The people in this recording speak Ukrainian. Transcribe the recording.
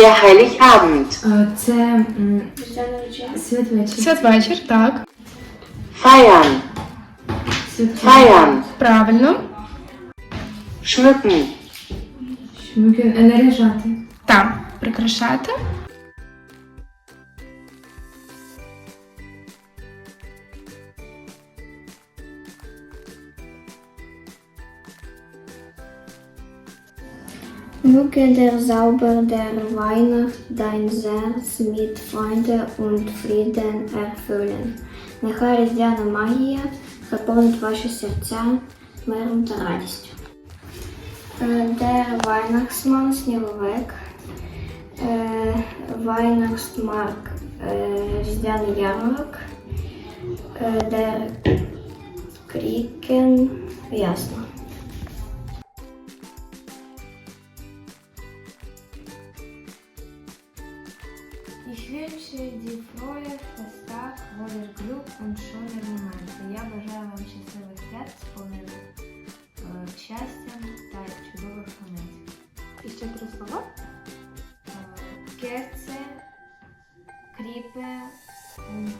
Der Heiligabend. Е, Це м, святвечір. Святвечір, так. Feiern. Святвечір. Feiern. Правильно. Schmücken. Шмюкен. Е, Наряжати. Так. Прикрашати. Möge der Zauber der Weihnacht dein Herz mit Freude und Frieden erfüllen. Нехай різдвяна магія заповнить ваші серця миром та радістю. Е, Der Weihnachtsmann сніговик. Е, Weihnachtsmarkt е, різдвяний ярмарок. Е, Der Kriegen ясно. Ich wünsche dir frohe Festtag, voller Glück und schöne Momente. Я бажаю вам щасливих свят, сповнених е, щастям та чудових моментів. І ще три слова. Е, Керце, кріпе, м,